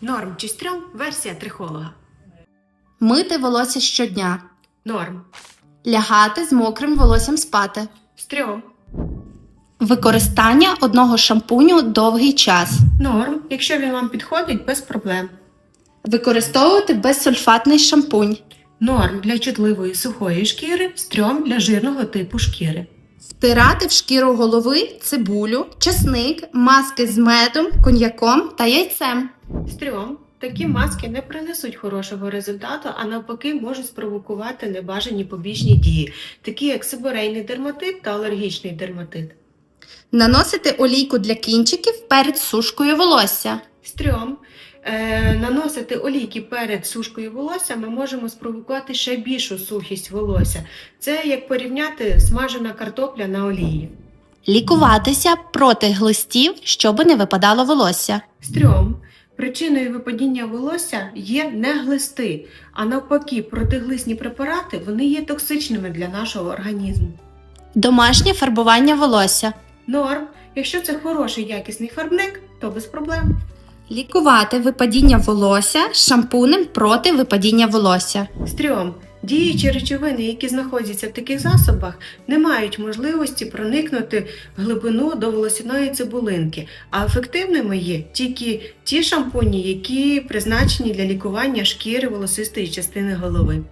Норм чи стрьом версія трихолога. Мити волосся щодня. Норм. Лягати з мокрим волоссям спати. Стрьом. Використання одного шампуню довгий час. Норм. Якщо він вам підходить, без проблем. Використовувати безсульфатний шампунь. Норм для чутливої сухої шкіри, стрьом для жирного типу шкіри. Втирати в шкіру голови цибулю, чесник, маски з медом, коньяком та яйцем. Стрьом. Такі маски не принесуть хорошого результату, а навпаки можуть спровокувати небажані побічні дії, такі як сибирейний дерматит та алергічний дерматит. Наносити олійку для кінчиків перед сушкою волосся. Стрьом. Е, наносити олійки перед сушкою волосся ми можемо спровокувати ще більшу сухість волосся. Це як порівняти смажена картопля на олії. Лікуватися проти глистів, щоб не випадало волосся. Стрьом. Причиною випадіння волосся є не глисти, а навпаки, протиглисні препарати вони є токсичними для нашого організму. Домашнє фарбування волосся. Норм. Якщо це хороший якісний фарбник, то без проблем. Лікувати випадіння волосся шампунем проти випадіння волосся. Стрьом. Діючі речовини, які знаходяться в таких засобах, не мають можливості проникнути в глибину до волосяної цибулинки, а ефективними є тільки ті шампуні, які призначені для лікування шкіри волосистої частини голови.